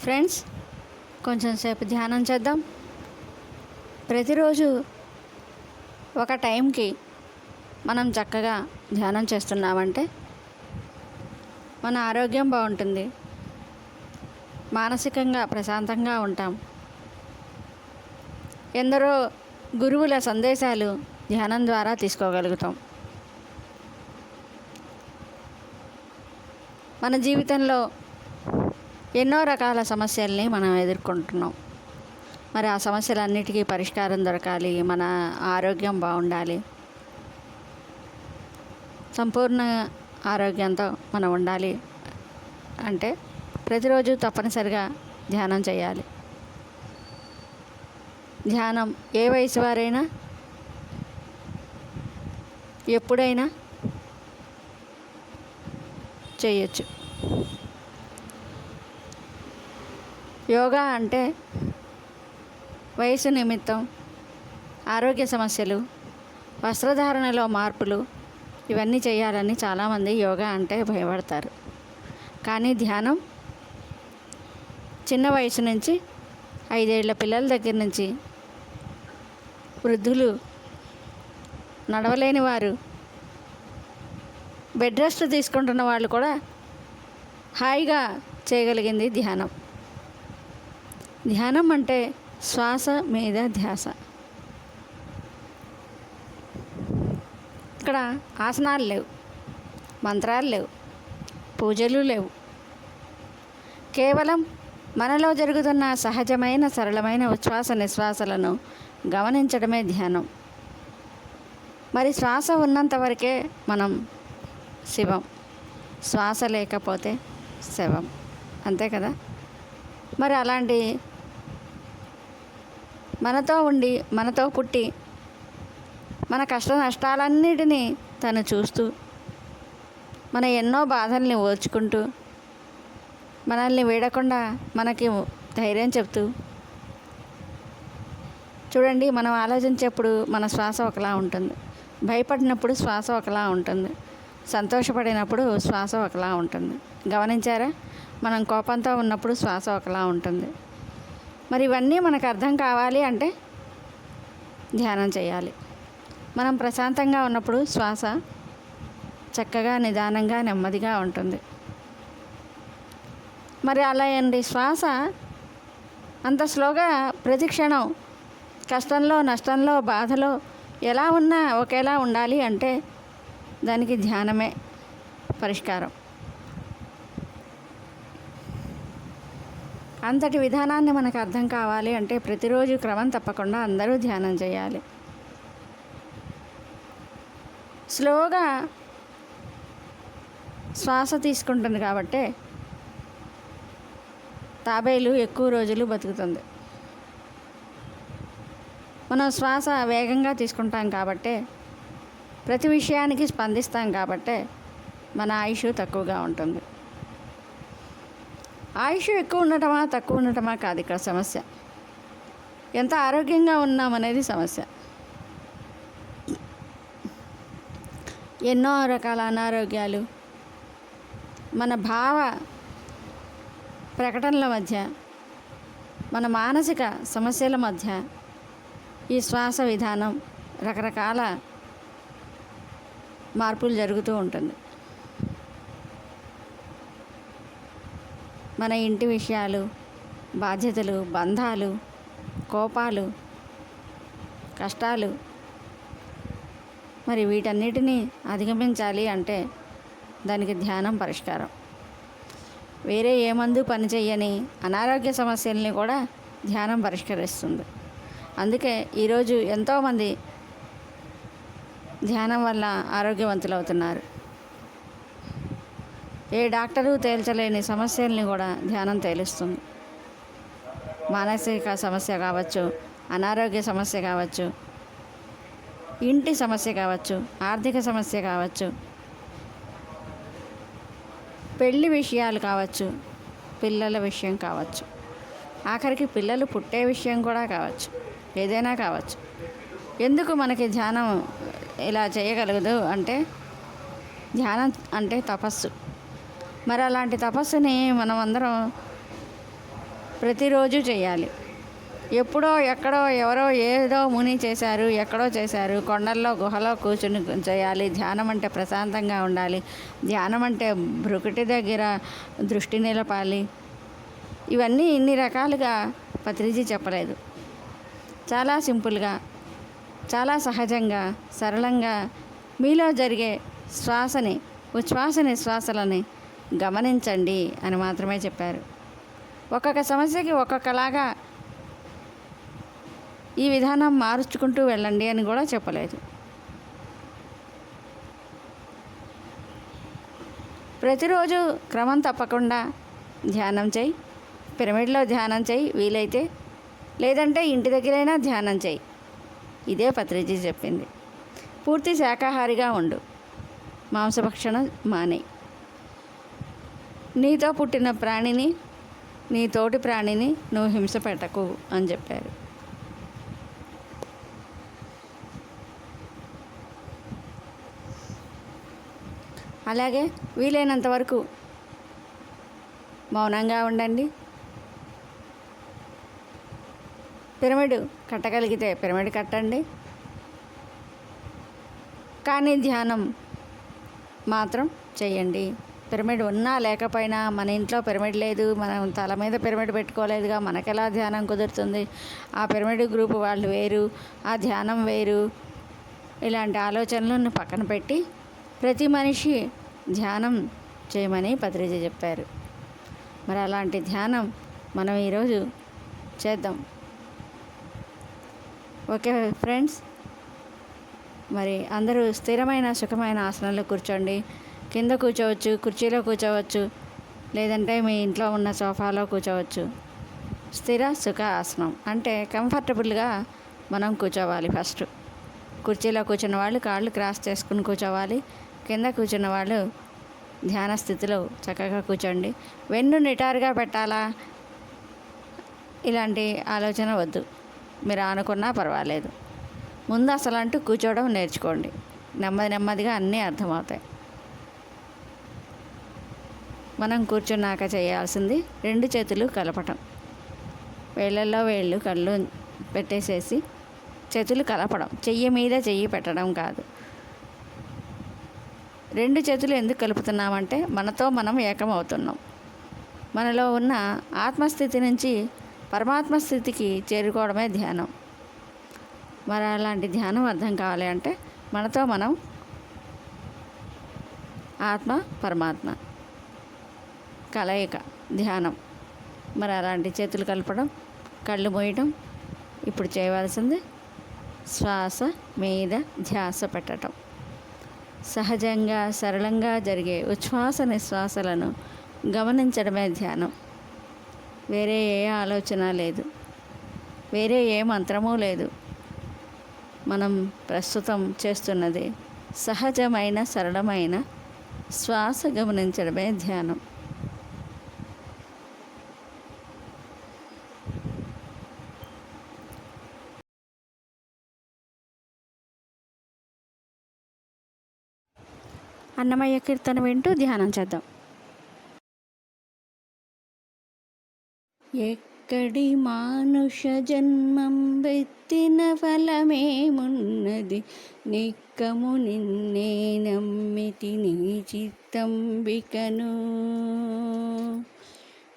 Friends కొంచెం సేపు ధ్యానం చేద్దాం. ప్రతిరోజు ఒక టైంకి మనం చక్కగా ధ్యానం చేస్తున్నామంటే మన ఆరోగ్యం బాగుంటుంది. మానసికంగా ప్రశాంతంగా ఉంటాం. ఎందరో గురువుల సందేశాలు ధ్యానం ద్వారా తీసుకోగలుగుతాం. మన జీవితంలో ఎన్నో రకాల సమస్యల్ని మనం ఎదుర్కొంటున్నాం. మరి ఆ సమస్యలన్నిటికీ పరిష్కారం దొరకాలి మన ఆరోగ్యం బాగుండాలి. సంపూర్ణ ఆరోగ్యంతో మనం ఉండాలి అంటే ప్రతిరోజు తప్పనిసరిగా ధ్యానం చేయాలి. ధ్యానం ఏ వయసు వారైనా ఎప్పుడైనా చేయొచ్చు. యోగా అంటే వయసు నిమిత్తం ఆరోగ్య సమస్యలు వస్త్రధారణలో మార్పులు ఇవన్నీ చేయాలని చాలామంది యోగా అంటే భయపడతారు. కానీ ధ్యానం చిన్న వయసు నుంచి ఐదేళ్ళ పిల్లల దగ్గర నుంచి వృద్ధులు నడవలేని వారు బెడ్ రెస్ట్ తీసుకుంటున్న వాళ్ళు కూడా హాయిగా చేయగలిగింది ధ్యానం. ధ్యానం అంటే శ్వాస మీద ధ్యాస. ఇక్కడ ఆసనాలు లేవు మంత్రాలు లేవు పూజలు లేవు. కేవలం మనలో జరుగుతున్న సహజమైన సరళమైన ఉచ్ఛ్వాస నిశ్వాసలను గమనించడమే ధ్యానం. మరి శ్వాస ఉన్నంత వరకే మనం శివం శ్వాస లేకపోతే శవం అంతే కదా? మరి అలాంటి మనతో ఉండి మనతో పుట్టి మన కష్ట నష్టాలన్నిటినీ తను చూస్తూ మన ఎన్నో బాధల్ని ఓర్చుకుంటూ మనల్ని వీడకుండా మనకి ధైర్యం చెప్తూ. చూడండి మనం ఆలోచించేప్పుడు మన శ్వాస ఒకలా ఉంటుంది. భయపడినప్పుడు శ్వాస ఒకలా ఉంటుంది. సంతోషపడినప్పుడు శ్వాస ఒకలా ఉంటుంది. గమనించారా? మనం కోపంతో ఉన్నప్పుడు శ్వాస ఒకలా ఉంటుంది. మరి ఇవన్నీ మనకు అర్థం కావాలి అంటే ధ్యానం చేయాలి. మనం ప్రశాంతంగా ఉన్నప్పుడు శ్వాస చక్కగా నిదానంగా నెమ్మదిగా ఉంటుంది. మరి అలా అండి శ్వాస అంత స్లోగా ప్రతి క్షణం కష్టంలో నష్టంలో బాధలో ఎలా ఉన్నా ఒకేలా ఉండాలి అంటే దానికి ధ్యానమే పరిష్కారం. అంతటి విధానాన్ని మనకు అర్థం కావాలి అంటే ప్రతిరోజు క్రమం తప్పకుండా అందరూ ధ్యానం చేయాలి. స్లోగా శ్వాస తీసుకుంటుంది కాబట్టే తాబేలు ఎక్కువ రోజులు బతుకుతుంది. మనం శ్వాస వేగంగా తీసుకుంటాం కాబట్టే ప్రతి విషయానికి స్పందిస్తాం కాబట్టే మన ఆయుష్ తక్కువగా ఉంటుంది. ఆయుష్ ఎక్కువ ఉండటమా తక్కువ ఉండటమా కాదు ఇక్కడ సమస్య. ఎంత ఆరోగ్యంగా ఉన్నామనేది సమస్య. ఎన్నో రకాల అనారోగ్యాలు. మన భావ ప్రకటనల మధ్య మన మానసిక సమస్యల మధ్య ఈ శ్వాస విధానం రకరకాల మార్పులు జరుగుతూ ఉంటుంది. మన ఇంటి విషయాలు బాధ్యతలు బంధాలు కోపాలు కష్టాలు. మరి వీటన్నిటినీ అధిగమించాలి అంటే దానికి ధ్యానం పరిష్కారం. వేరే ఏ మందు పని అనారోగ్య సమస్యల్ని కూడా ధ్యానం పరిష్కరిస్తుంది. అందుకే ఈరోజు ఎంతోమంది ధ్యానం వల్ల ఆరోగ్యవంతులు అవుతున్నారు ఏ డాక్టరు తేల్చలేని సమస్యల్ని కూడా ధ్యానం తేలుస్తుంది. మానసిక సమస్య కావచ్చు అనారోగ్య సమస్య కావచ్చు ఇంటి సమస్య కావచ్చు ఆర్థిక సమస్య కావచ్చు పెళ్ళి విషయాలు కావచ్చు పిల్లల విషయం కావచ్చు ఆఖరికి పిల్లలు పుట్టే విషయం కూడా కావచ్చు ఏదైనా కావచ్చు. ఎందుకు మనకి ధ్యానం ఇలా చేయగలదు అంటే ధ్యానం అంటే తపస్సు. మరి అలాంటి తపస్సుని మనం అందరం ప్రతిరోజు చేయాలి. ఎప్పుడో ఎక్కడో ఎవరో ఏదో ముని చేశారు ఎక్కడో చేశారు కొండల్లో గుహలో కూర్చుని చేయాలి ధ్యానం అంటే ప్రశాంతంగా ఉండాలి ధ్యానం అంటే బ్రుకుటి దగ్గర దృష్టి నిలపాలి. ఇవన్నీ ఇన్ని రకాలుగా పత్రిజీ చెప్పలేదు. చాలా సింపుల్గా చాలా సహజంగా సరళంగా మీలో జరిగే శ్వాసని ఉచ్ఛ్వాస నిశ్వాసలని గమనించండి అని మాత్రమే చెప్పారు. ఒక్కొక్క సమస్యకి ఒక్కొక్కలాగా ఈ విధానం మార్చుకుంటూ వెళ్ళండి అని కూడా చెప్పలేదు. ప్రతిరోజు క్రమం తప్పకుండా ధ్యానం చేయి. పిరమిడ్లో ధ్యానం చేయి వీలైతే. లేదంటే ఇంటి దగ్గరైనా ధ్యానం చేయి. ఇదే పత్రిజీ చెప్పింది. పూర్తి శాకాహారిగా ఉండు. మాంసభక్షణ మానే. నీతో పుట్టిన ప్రాణిని నీ తోటి ప్రాణిని నువ్వు హింస పెట్టకు అని చెప్పారు. అలాగే వీలైనంత వరకు మౌనంగా ఉండండి. పిరమిడ్ కట్టగలిగితే పిరమిడ్ కట్టండి. కానీ ధ్యానం మాత్రం చేయండి. పిరమిడ్ ఉన్నా లేకపోయినా మన ఇంట్లో పిరమిడ్ లేదు మనం తల మీద పిరమిడ్ పెట్టుకోలేదుగా మనకెలా ధ్యానం కుదురుతుంది? ఆ పిరమిడ్ గ్రూప్ వాళ్ళు వేరు ఆ ధ్యానం వేరు. ఇలాంటి ఆలోచనలను పక్కన పెట్టి ప్రతి మనిషి ధ్యానం చేయమని పత్రిజ చెప్పారు. మరి అలాంటి ధ్యానం మనం ఈరోజు చేద్దాం. ఓకే ఫ్రెండ్స్ మరి అందరూ స్థిరమైన సుఖమైన ఆసనంలో కూర్చోండి. కింద కూర్చోవచ్చు కుర్చీలో కూర్చోవచ్చు లేదంటే మీ ఇంట్లో ఉన్న సోఫాలో కూర్చోవచ్చు. స్థిర సుఖ ఆసనం అంటే కంఫర్టబుల్గా మనం కూర్చోవాలి ఫస్ట్. కుర్చీలో కూర్చున్న వాళ్ళు కాళ్ళు క్రాస్ చేసుకుని కూర్చోవాలి. కింద కూర్చున్న వాళ్ళు ధ్యాన స్థితిలో చక్కగా కూర్చోండి. వెన్ను నిటారుగా పెట్టాలా? ఇలాంటి ఆలోచన వద్దు. మీరు అనుకున్నా పర్వాలేదు. ముందు అసలు అంటూ కూర్చోవడం నేర్చుకోండి. నెమ్మది నెమ్మదిగా అన్నీ అర్థమవుతాయి. మనం కూర్చున్నాక చేయాల్సింది రెండు చేతులు కలపటం. వేళ్ళల్లో వేళ్ళు కళ్ళు పెట్టేసేసి చేతులు కలపడం. చెయ్యి మీద చెయ్యి పెట్టడం కాదు. రెండు చేతులు ఎందుకు కలుపుతున్నామంటే మనతో మనం ఏకమవుతున్నాం. మనలో ఉన్న ఆత్మస్థితి నుంచి పరమాత్మ స్థితికి చేరుకోవడమే ధ్యానం. మరి అలాంటి ధ్యానం అర్థం కావాలి అంటే మనతో మనం ఆత్మ పరమాత్మ. కలయిక ధ్యానం. మరి అలాంటి చేతులు కలపడం కళ్ళు మోయటం ఇప్పుడు చేయవలసింది శ్వాస మీద ధ్యాస పెట్టడం సహజంగా సరళంగా జరిగే ఉచ్ఛ్వాస నిశ్వాసలను గమనించడమే ధ్యానం. వేరే ఏ ఆలోచన లేదు. వేరే ఏ మంత్రమూ లేదు. మనం ప్రస్తుతం చేస్తున్నది సహజమైన సరళమైన శ్వాస గమనించడమే ధ్యానం. అన్నమయ్య కీర్తన వింటూ ధ్యానం చేద్దాం. ఎక్కడి మానుష జన్మం వెత్తిన ఫలమేమున్నది నిక్కము నిన్నే నమ్మితి నీ చిత్తంబికను.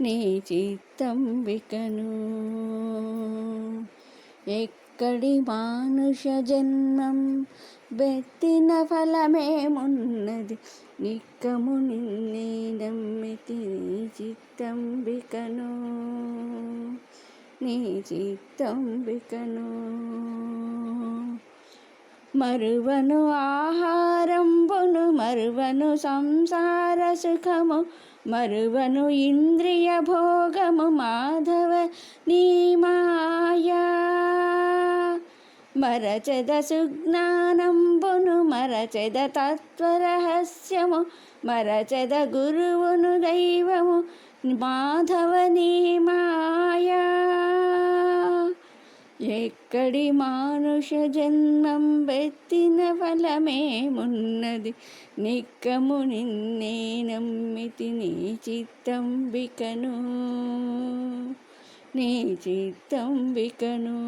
నీ చిత్తంబికను. ఎక్కడి మానుష జన్మం బెత్తిన ఫలమేమున్నది నిక్కము నిన్నే నమ్మితి నీ చిత్తంబికను. నీ చిత్తంబికను. మరువను ఆహారంబును మరువను సంసార సుఖము మరువను ఇంద్రియ భోగము. మాధవ నీ మాయా. మరచెద సుజ్ఞానంబును మరచెద తత్వరహస్యము మరచెద గురువును దైవము మాధవని మాయా ఎక్కడి మానుష జన్మం బెత్తిన ఫలమేమున్నది నిక్కము నిన్నే నమ్మితి నీ చిత్తంబికను నీ చిత్తం వికను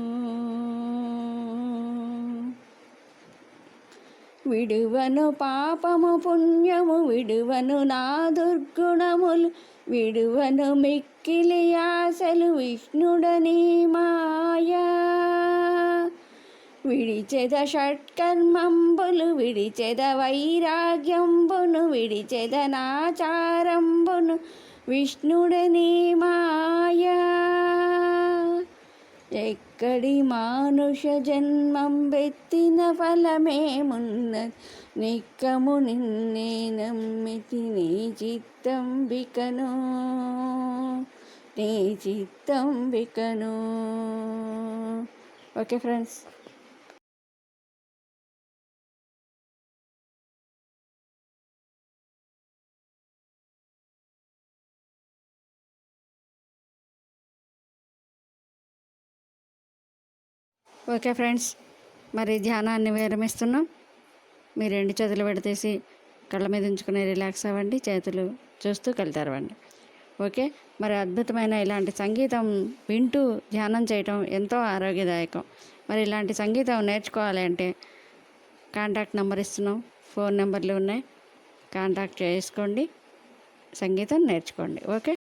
విడువను పాపము పుణ్యము విడువను నా దుర్గుణములు విడువను మిక్కిలి ఆశలు విష్ణుడని మాయా విడిచెద షట్కర్మంబులు విడిచెద వైరాగ్యంబును విడిచెద నాచారంబును విష్ణుడని మాయా ఎక్కడి మానుష జన్మం బెత్తిన ఫలమేమున్నది నిక్కము నిన్నే నమ్మితి నీ చిత్తం బికను నీ చిత్తం బికను ఓకే ఫ్రెండ్స్ ఓకే ఫ్రెండ్స్ మరి ధ్యానాన్ని విరమిస్తున్నాం. మీ రెండు చేతులు విడతీసి కళ్ళ మీద ఉంచుకుని రిలాక్స్ అవ్వండి చేతులు చూస్తూ కలుతారవండి ఓకే మరి అద్భుతమైన ఇలాంటి సంగీతం వింటూ ధ్యానం చేయటం ఎంతో ఆరోగ్యదాయకం. మరి ఇలాంటి సంగీతం నేర్చుకోవాలి అంటే కాంటాక్ట్ నెంబర్ ఇస్తున్నాం. ఫోన్ నెంబర్లు ఉన్నాయి. కాంటాక్ట్ చేసుకోండి. సంగీతం నేర్చుకోండి. ఓకే?